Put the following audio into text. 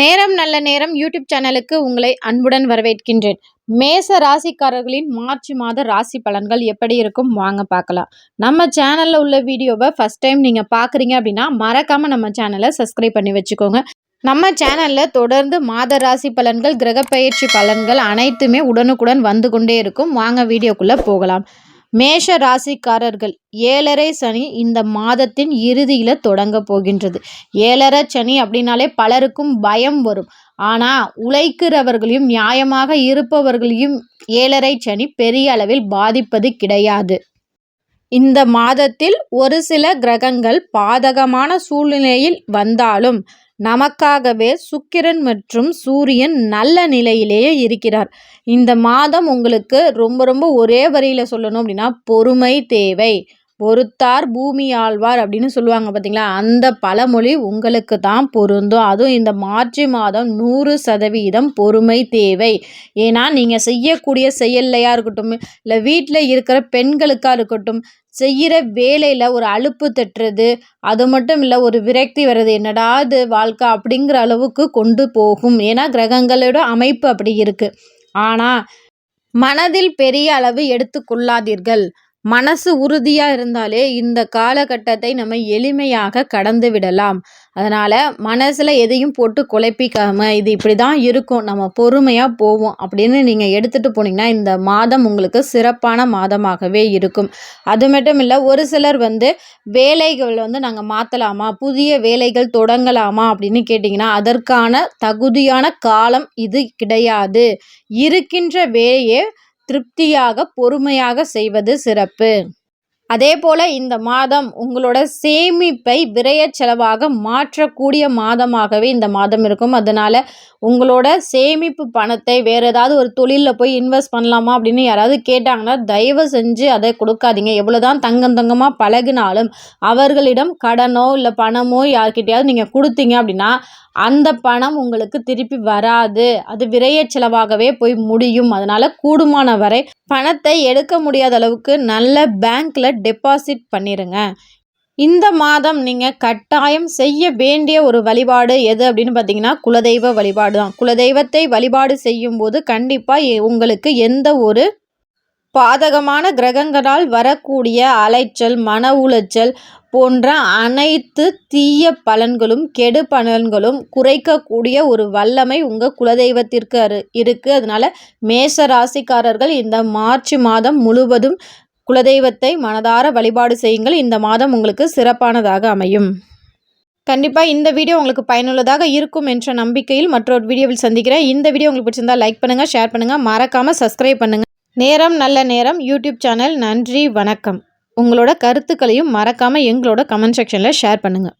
நேரம் நல்ல நேரம் யூடியூப் சேனலுக்கு உங்களை அன்புடன் வரவேற்கின்றேன். மேச ராசிக்காரர்களின் மார்ச் மாத ராசி பலன்கள் எப்படி இருக்கும்? வாங்க பார்க்கலாம். நம்ம சேனலில் உள்ள வீடியோவை ஃபஸ்ட் டைம் நீங்கள் பார்க்குறீங்க அப்படின்னா மறக்காமல் நம்ம சேனலை சப்ஸ்கிரைப் பண்ணி வச்சுக்கோங்க. நம்ம சேனலில் தொடர்ந்து மாத ராசி பலன்கள் கிரகப்பயிற்சி பலன்கள் அனைத்துமே உடனுக்குடன் வந்து கொண்டே இருக்கும். வாங்க வீடியோக்குள்ளே போகலாம். மேஷ ராசிக்காரர்கள் ஏழரை சனி இந்த மாதத்தின் இறுதியில் தொடங்க போகின்றது. ஏழரை சனி அப்படின்னாலே பலருக்கும் பயம் வரும். ஆனால் உழைக்கிறவர்களையும் நியாயமாக இருப்பவர்களையும் ஏழரை சனி பெரிய அளவில் பாதிப்பது கிடையாது. இந்த மாதத்தில் ஒரு சில கிரகங்கள் பாதகமான சூழ்நிலையில் வந்தாலும் நமக்காகவே சுக்கிரன் மற்றும் சூரியன் நல்ல நிலையிலேயே இருக்கிறார். இந்த மாதம் உங்களுக்கு ரொம்ப ரொம்ப ஒரே வரியில் சொல்லணும் அப்படின்னா பொறுமை தேவை. பொறுத்தார் பூமி ஆழ்வார் அப்படின்னு சொல்லுவாங்க பார்த்தீங்களா அந்த பழமொழி உங்களுக்கு தான் பொருந்தும். அதுவும் இந்த மார்ச் மாதம் நூறு சதவீதம் பொறுமை தேவை. ஏன்னா நீங்கள் செய்யக்கூடிய செயல்லையாக இருக்கட்டும் இல்லை வீட்டில் இருக்கிற பெண்களுக்காக இருக்கட்டும் செய்கிற வேலையில் ஒரு அலுப்பு தட்டுறது அது மட்டும் இல்லை ஒரு விரக்தி வர்றது என்னடா இது வாழ்க்கை அப்படிங்கிற அளவுக்கு கொண்டு போகும். ஏன்னா கிரகங்களோட அமைப்பு அப்படி இருக்குது ஆனால் மனதில் பெரிய அளவு எடுத்துக்கொள்ளாதீர்கள். மனசு உறுதியாக இருந்தாலே இந்த காலகட்டத்தை நம்ம எளிமையாக கடந்து விடலாம். அதனால் மனசில் எதையும் போட்டு குழப்பிக்காம இது இப்படி தான் இருக்கும் நம்ம பொறுமையாக போவோம் அப்படின்னு நீங்கள் எடுத்துகிட்டு போனீங்கன்னா இந்த மாதம் உங்களுக்கு சிறப்பான மாதமாகவே இருக்கும். அது மட்டும் இல்லை ஒரு சிலர் வந்து வேலைகள் வந்து நாங்கள் மாற்றலாமா புதிய வேலைகள் தொடங்கலாமா அப்படின்னு கேட்டிங்கன்னா அதற்கான தகுதியான காலம் இது கிடையாது. இருக்கின்ற வேலையே திருப்தியாக பொறுமையாக செய்வது சிறப்பு. அதே போல் இந்த மாதம் உங்களோட சேமிப்பை விரைய செலவாக மாற்றக்கூடிய மாதமாகவே இந்த மாதம் இருக்கும். அதனால் உங்களோட சேமிப்பு பணத்தை வேறு ஏதாவது ஒரு தொழிலில் போய் இன்வெஸ்ட் பண்ணலாமா அப்படின்னு யாராவது கேட்டாங்கன்னா தயவு செஞ்சு அதை கொடுக்காதீங்க. எவ்வளோ தான் தங்கம் தங்கமாக பழகினாலும் அவர்களிடம் கடனோ இல்லை பணமோ யார்கிட்டையாவது நீங்கள் கொடுத்தீங்க அப்படின்னா அந்த பணம் உங்களுக்கு திருப்பி வராது. அது விரைய செலவாகவே போய் முடியும். அதனால் கூடுமான வரை பணத்தை எடுக்க முடியாத அளவுக்கு நல்ல பேங்க்கில் டெபாசிட் பண்ணிடுங்க இந்த மாதம் நீங்கள் கட்டாயம் செய்ய வேண்டிய ஒரு வழிபாடு எது அப்படின்னு பார்த்தீங்கன்னா குலதெய்வ வழிபாடு தான் குலதெய்வத்தை வழிபாடு செய்யும்போது கண்டிப்பாக உங்களுக்கு எந்த ஒரு பாதகமான கிரகங்களால் வரக்கூடிய அலைச்சல் மன உளைச்சல் போன்ற அனைத்து தீய பலன்களும் கெடு பலன்களும் குறைக்கக்கூடிய ஒரு வல்லமை உங்கள் குலதெய்வத்திற்கு அரு இருக்குது அதனால் மேச ராசிக்காரர்கள் இந்த மார்ச் மாதம் முழுவதும் குலதெய்வத்தை மனதார வழிபாடு செய்யுங்கள். இந்த மாதம் உங்களுக்கு சிறப்பானதாக அமையும். கண்டிப்பாக இந்த வீடியோ உங்களுக்கு பயனுள்ளதாக இருக்கும் என்ற நம்பிக்கையில் மற்றொரு வீடியோவில் சந்திக்கிறேன். இந்த வீடியோ உங்களுக்கு பிடிச்சிருந்தால் லைக் பண்ணுங்கள் ஷேர் பண்ணுங்கள் மறக்காமல் சப்ஸ்கிரைப் பண்ணுங்கள் நேரம் நல்ல நேரம். யூடியூப் சேனல் நன்றி வணக்கம். உங்களோட கருத்துக்களையும் மறக்காமல் எங்களோட கமெண்ட் செக்ஷனில் ஷேர் பண்ணுங்கள்